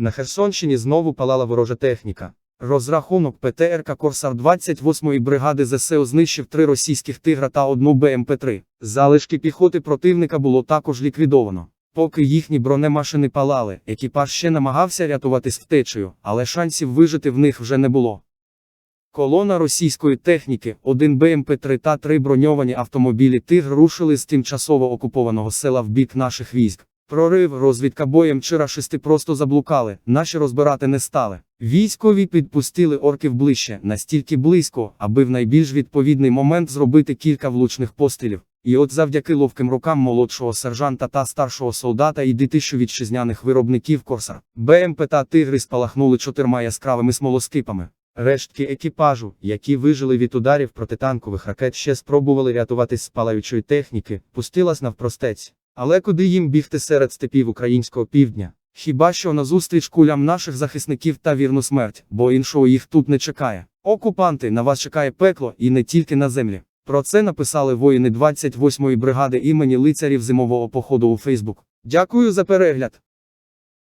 На Херсонщині знову палала ворожа техніка. Розрахунок ПТРК Корсар 28-ї бригади ЗСУ знищив три російських тигра та одну БМП-3. Залишки піхоти противника було також ліквідовано. Поки їхні бронемашини палали, екіпаж ще намагався рятуватись втечею, але шансів вижити в них вже не було. Колона російської техніки, один БМП-3 та три броньовані автомобілі Тигр рушили з тимчасово окупованого села в бік наших військ. Прорив, розвідка боєм чи рашисти просто заблукали, наші розбирати не стали. Військові підпустили орків ближче, настільки близько, аби в найбільш відповідний момент зробити кілька влучних пострілів. І от завдяки ловким рукам молодшого сержанта та старшого солдата і дитищу вітчизняних виробників Корсар, БМП та Тигри спалахнули чотирма яскравими смолоскипами. Рештки екіпажу, які вижили від ударів протитанкових ракет, ще спробували рятуватись з палаючої техніки, пустилась навпростець. Але куди їм бігти серед степів українського півдня? Хіба що назустріч кулям наших захисників та вірну смерть, бо іншого їх тут не чекає. Окупанти, на вас чекає пекло і не тільки на землі. Про це написали воїни 28-ї бригади імені лицарів зимового походу у Фейсбук. Дякую за перегляд.